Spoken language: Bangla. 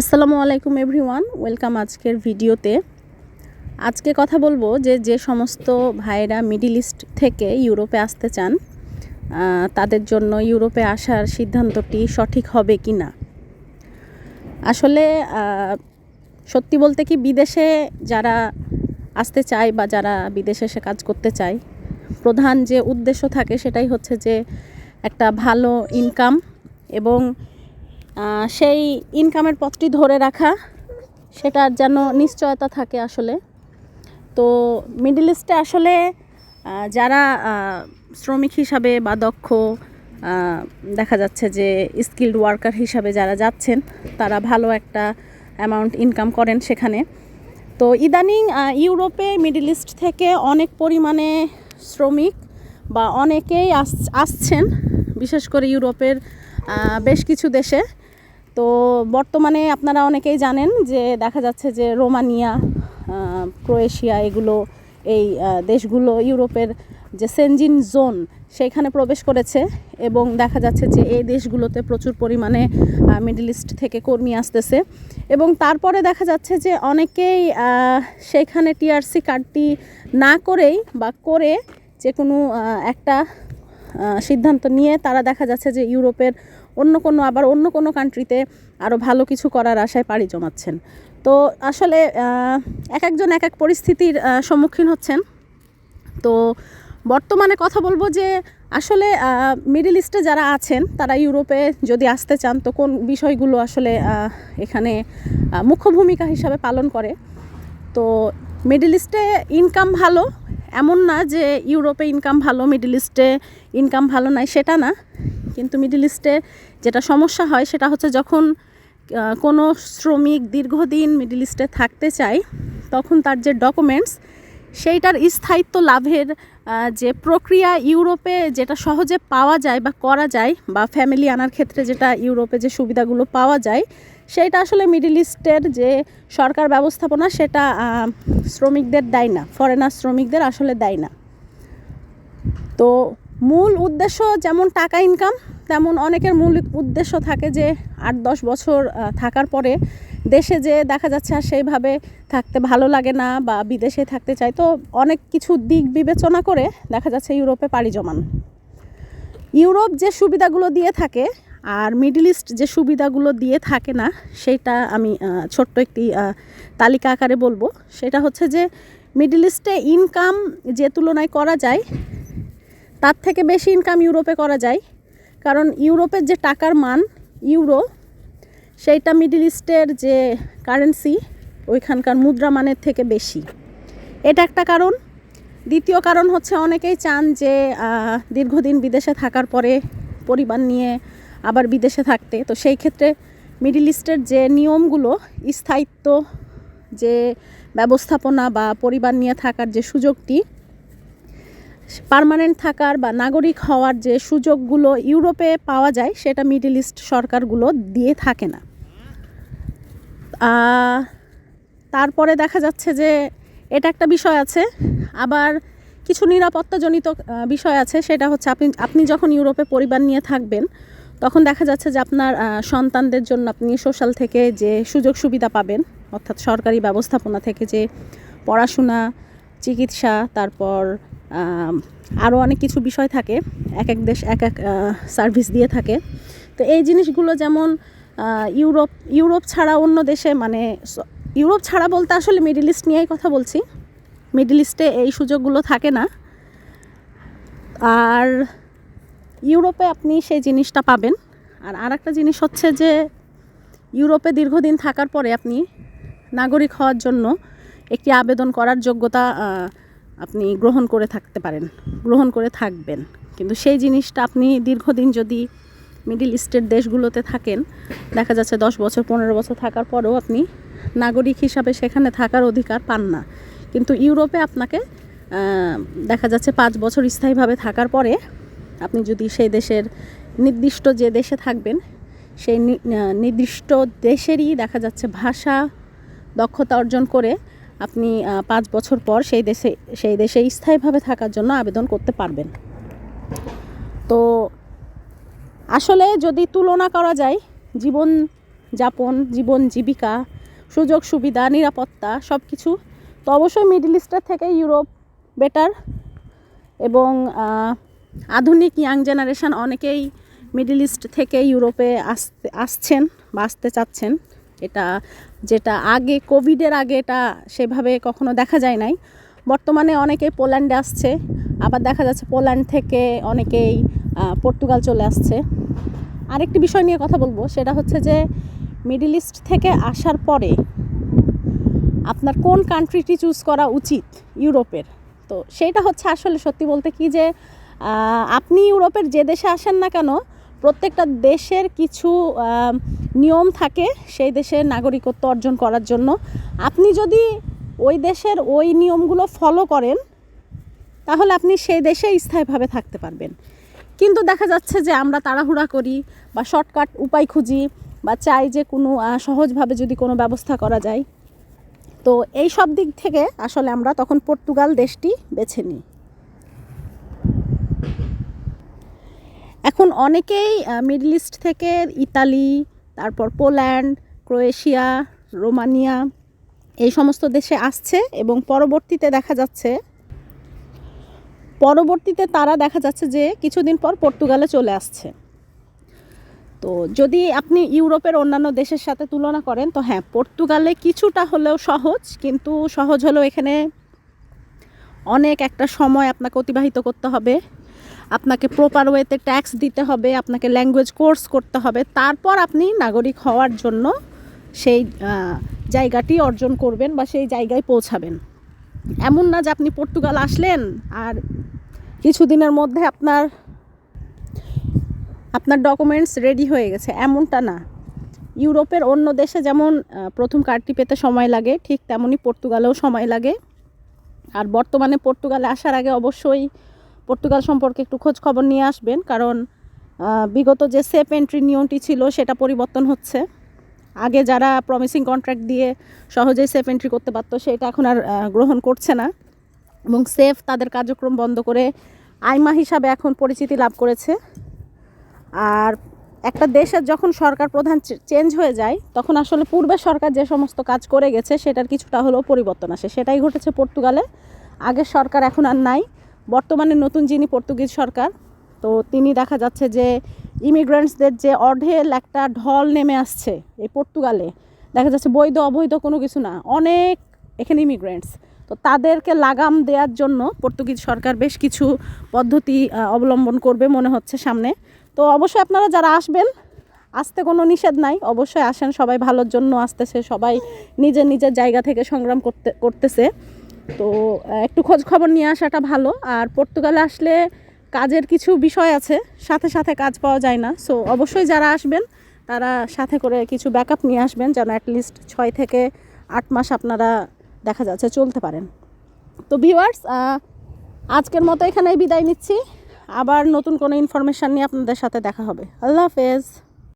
আসসালামু আলাইকুম এভরিওয়ান, ওয়েলকাম আজকের ভিডিওতে। আজকে কথা বলব যে যে সমস্ত ভাইরা মিডিল ইস্ট থেকে ইউরোপে আসতে চান তাদের জন্য ইউরোপে আসার সিদ্ধান্তটি সঠিক হবে কি না? আসলে সত্যি বলতে কি বিদেশে যারা আসতে চায় বা যারা বিদেশে এসে কাজ করতে চায়, প্রধান যে উদ্দেশ্য থাকে সেটাই হচ্ছে যে, একটা ভালো ইনকাম এবং সেই ইনকামের পথটি ধরে রাখা, সেটার যেন নিশ্চয়তা থাকে আসলে। তো মিডল ইস্টে আসলে যারা শ্রমিক হিসাবে বা দক্ষ দেখা যাচ্ছে যে স্কিল্ড ওয়ার্কার হিসাবে যারা যাচ্ছেন, তারা ভালো একটা অ্যামাউন্ট ইনকাম করেন সেখানে। তো ইদানিং ইউরোপে মিডল ইস্ট থেকে অনেক পরিমাণে শ্রমিক বা অনেকেই আস- আসছেন, বিশেষ করে ইউরোপের বেশ কিছু দেশে। তো বর্তমানে আপনারা অনেকেই জানেন যে দেখা যাচ্ছে যে রোমানিয়া ক্রোয়েশিয়া এগুলো এই দেশগুলো ইউরোপের যে সেনজিন জোন সেইখানে প্রবেশ করেছে এবং দেখা যাচ্ছে যে এই দেশগুলোতে প্রচুর পরিমাণে মিডল ইস্ট থেকে কর্মী আসতেছে এবং তারপরে দেখা যাচ্ছে যে অনেকেই সেখানে টিআরসি কার্ডটি না করেই বা করে যে কোনো একটা সিদ্ধান্ত নিয়ে তারা দেখা যাচ্ছে যে ইউরোপের অন্য কোনো, আবার অন্য কোনো কান্ট্রিতে আরও ভালো কিছু করার আশায় পাড়ি জমাচ্ছেন। তো আসলে এক একজন এক এক পরিস্থিতির সম্মুখীন হচ্ছেন। তো বর্তমানে কথা বলব যে, আসলে মিডল ইস্টে যারা আছেন, তারা ইউরোপে যদি আসতে চান, তো কোন বিষয়গুলো আসলে এখানে মুখ্য ভূমিকা হিসাবে পালন করে? তো মিডল ইস্টে ইনকাম ভালো, এমন না যে ইউরোপে ইনকাম ভালো মিডল ইস্টে ইনকাম ভালো নাই, সেটা না। কিন্তু মিডল ইস্টে যেটা সমস্যা হয় সেটা হচ্ছে যখন কোনো শ্রমিক দীর্ঘদিন মিডল ইস্টে থাকতে চায়, তখন তার যে ডকুমেন্টস সেইটার স্থায়িত্ব লাভের যে প্রক্রিয়া ইউরোপে যেটা সহজে পাওয়া যায় বা করা যায় বা ফ্যামিলি আনার ক্ষেত্রে যেটা ইউরোপে যে সুবিধাগুলো পাওয়া যায়, সেইটা আসলে মিডল ইস্টের যে সরকার ব্যবস্থাপনা সেটা শ্রমিকদের দেয় না ফরেনার শ্রমিকদের আসলে দেয় না। তো মূল উদ্দেশ্য যেমন টাকা ইনকাম তেমন অনেকের মৌলিক উদ্দেশ্য থাকে যে আট দশ বছর থাকার পরে দেশে যে দেখা যাচ্ছে আর সেইভাবে থাকতে ভালো লাগে না বা বিদেশে থাকতে চায়, তো অনেক কিছু দিক বিবেচনা করে দেখা যাচ্ছে ইউরোপে পাড়ি জমান। ইউরোপ যে সুবিধাগুলো দিয়ে থাকে আর মিডল ইস্ট যে সুবিধাগুলো দিয়ে থাকে না, সেটা আমি ছোট্ট একটি তালিকা আকারে বলব। সেটা হচ্ছে যে মিডল ইস্টে ইনকাম যে তুলনায় করা যায়, তার থেকে বেশি ইনকাম ইউরোপে করা যায়। কারণ ইউরোপের যে টাকার মান, ইউরো, সেইটা মিডল ইস্টের যে কারেন্সি, ওইখানকার মুদ্রা মানের থেকে বেশি। এটা একটা কারণ। দ্বিতীয় কারণ হচ্ছে অনেকেই চান যে দীর্ঘদিন বিদেশে থাকার পরে পরিবার নিয়ে আবার বিদেশে থাকতে। তো সেই ক্ষেত্রে মিডল ইস্টের যে নিয়মগুলো, স্থায়িত্ব যে ব্যবস্থাপনা বা পরিবার নিয়ে থাকার যে সুযোগটি পার্মানেন্ট থাকার বা নাগরিক হওয়ার যে সুযোগগুলো ইউরোপে পাওয়া যায়, সেটা মিডল ইস্ট সরকারগুলো দিয়ে থাকে না। তারপরে দেখা যাচ্ছে যে এটা একটা বিষয় আছে, আবার কিছু নিরাপত্তাজনিত বিষয় আছে, সেটা হচ্ছে আপনি আপনি যখন ইউরোপে পরিবার নিয়ে থাকবেন, তখন দেখা যাচ্ছে যে আপনার সন্তানদের জন্য আপনি সোশ্যাল থেকে যে সুযোগ সুবিধা পাবেন, অর্থাৎ সরকারি ব্যবস্থাপনা থেকে যে পড়াশোনা, চিকিৎসা, তারপর আরও অনেক কিছু বিষয় থাকে। এক এক দেশ এক এক সার্ভিস দিয়ে থাকে। তো এই জিনিসগুলো যেমন ইউরোপ ইউরোপ ছাড়া অন্য দেশে মানে ইউরোপ ছাড়া বলতে আসলে মিডল ইস্ট নিয়েই কথা বলছি। মিডল ইস্টে এই সুযোগগুলো থাকে না। আর ইউরোপে আপনি সেই জিনিসটা পাবেন। আর আরেকটা জিনিস হচ্ছে যে, ইউরোপে দীর্ঘদিন থাকার পরে আপনি নাগরিক হওয়ার জন্য একটি আবেদন করার যোগ্যতা আপনি গ্রহণ করে থাকতে পারেন, গ্রহণ করে থাকবেন। কিন্তু সেই জিনিসটা আপনি দীর্ঘদিন যদি মিডিল ইস্টের দেশগুলোতে থাকেন, দেখা যাচ্ছে দশ বছর, পনেরো বছর থাকার পরেও আপনি নাগরিক হিসাবে সেখানে থাকার অধিকার পান না। কিন্তু ইউরোপে আপনাকে দেখা যাচ্ছে পাঁচ বছর স্থায়ীভাবে থাকার পরে আপনি যদি সেই দেশের নির্দিষ্ট যে দেশে থাকবেন, সেই নির্দিষ্ট দেশেরই দেখা যাচ্ছে ভাষা দক্ষতা অর্জন করে আপনি পাঁচ বছর পর সেই দেশে সেই দেশে স্থায়ীভাবে থাকার জন্য আবেদন করতে পারবেন। তো আসলে যদি তুলনা করা যায়, জীবন যাপন, জীবন জীবিকা, সুযোগ সুবিধা, নিরাপত্তা সব কিছু তো অবশ্যই মিডল ইস্টের থেকে ইউরোপ বেটার এবং আধুনিক ইয়াং জেনারেশন অনেকেই মিডল ইস্ট থেকে ইউরোপে আসতে আসছেন বা আসতে চাচ্ছেন। এটা যেটা আগে, কোভিডের আগে এটা সেভাবে কখনো দেখা যায় নাই। বর্তমানে অনেকেই পোল্যান্ডে আসছে, আবার দেখা যাচ্ছে পোল্যান্ড থেকে অনেকেই পর্তুগাল চলে আসছে। আরেকটি বিষয় নিয়ে কথা বলব, সেটা হচ্ছে যে মিডল ইস্ট থেকে আসার পরে আপনার কোন কান্ট্রিটি চুজ করা উচিত? ইউরোপের। তো সেইটা হচ্ছে আসলে সত্যি বলতে কি যে আপনি ইউরোপের যে দেশে আসেন না কেন প্রত্যেকটা দেশের কিছু নিয়ম থাকে সেই দেশের নাগরিকত্ব অর্জন করার জন্য। আপনি যদি ওই দেশের ওই নিয়মগুলো ফলো করেন, তাহলে আপনি সেই দেশে স্থায়ীভাবে থাকতে পারবেন। কিন্তু দেখা যাচ্ছে যে আমরা তাড়াহুড়া করি বা শর্টকাট উপায় খুঁজি বা চাই যে কোনো সহজভাবে যদি কোনো ব্যবস্থা করা যায়। তো এই সব দিক থেকে আসলে আমরা তখন পর্তুগাল দেশটি বেছে নিই। এখন অনেকেই মিডল ইস্ট থেকে ইতালি, তারপর পোল্যান্ড, ক্রোয়েশিয়া, রোমানিয়া, এই সমস্ত দেশে আসছে এবং পরবর্তীতে দেখা যাচ্ছে, পরবর্তীতে তারা দেখা যাচ্ছে যে কিছুদিন পর পর্তুগালে চলে আসছে। তো যদি আপনি ইউরোপের অন্যান্য দেশের সাথে তুলনা করেন, তো হ্যাঁ পর্তুগালে কিছুটা হলেও সহজ, কিন্তু সহজ হলেও এখানে অনেক একটা সময় আপনাকে অতিবাহিত করতে হবে। আপনাকে প্রপার ওয়েতে ট্যাক্স দিতে হবে, আপনাকে ল্যাঙ্গুয়েজ কোর্স করতে হবে, তারপর আপনি নাগরিক হওয়ার জন্য সেই জায়গাটি অর্জন করবেন বা সেই জায়গায় পৌঁছাবেন। এমন না যে আপনি পর্তুগাল আসলেন আর কিছুদিনের মধ্যে আপনার আপনার ডকুমেন্টস রেডি হয়ে গেছে, এমনটা না। ইউরোপের অন্য দেশে যেমন প্রথম কার্ডটি পেতে সময় লাগে, ঠিক তেমনই পর্তুগালেও সময় লাগে। আর বর্তমানে পর্তুগালে আসার আগে অবশ্যই পর্তুগাল সম্পর্কে একটু খোঁজ খবর নিয়ে আসবেন, কারণ বিগত যে সেফ এন্ট্রি নিয়মটি ছিল সেটা পরিবর্তন হচ্ছে। আগে যারা প্রমিসিং কন্ট্রাক্ট দিয়ে সহজেই সেফ এন্ট্রি করতে পারতো, সেটা এখন আর গ্রহণ করছে না। এবং সেফ তাদের কার্যক্রম বন্ধ করে আইমা হিসাবে এখন পরিচিতি লাভ করেছে। আর একটা দেশের যখন সরকার প্রধান চেঞ্জ হয়ে যায়, তখন আসলে পূর্বে সরকার যে সমস্ত কাজ করে গেছে, সেটার কিছুটা হলেও পরিবর্তন আসে। সেটাই ঘটেছে পর্তুগালে। আগের সরকার এখন আর নাই। বর্তমানে নতুন যিনি পর্তুগিজ সরকার, তো তিনি দেখা যাচ্ছে যে ইমিগ্রেন্টসদের যে অঢেল একটা ঢল নেমে আসছে এই পর্তুগালে, দেখা যাচ্ছে বৈধ অবৈধ কোনো কিছু না, অনেক এখানে ইমিগ্রেন্টস তো তাদেরকে লাগাম দেওয়ার জন্য পর্তুগিজ সরকার বেশ কিছু পদ্ধতি অবলম্বন করবে মনে হচ্ছে সামনে। তো অবশ্যই আপনারা যারা আসবেন, আসতে কোনো নিষেধ নাই, অবশ্যই আসেন, সবাই ভালোর জন্য আসতেছে, সবাই নিজের নিজের জায়গা থেকে সংগ্রাম করতে, করতেছে। তো একটু খোঁজ খবর নিয়ে আসাটা ভালো। আর পর্তুগালে আসলে কাজের কিছু বিষয় আছে, সাথে সাথে কাজ পাওয়া যায় না। সো অবশ্যই যারা আসবেন, তারা সাথে করে কিছু ব্যাকআপ নিয়ে আসবেন, যেন অ্যাটলিস্ট ছয় থেকে আট মাস আপনারা দেখা যাচ্ছে চলতে পারেন। তো ভিউয়ার্স আজকের মতো এখানেই বিদায় নিচ্ছি। আবার নতুন কোনো ইনফরমেশান নিয়ে আপনাদের সাথে দেখা হবে। আল্লাহ হাফেজ।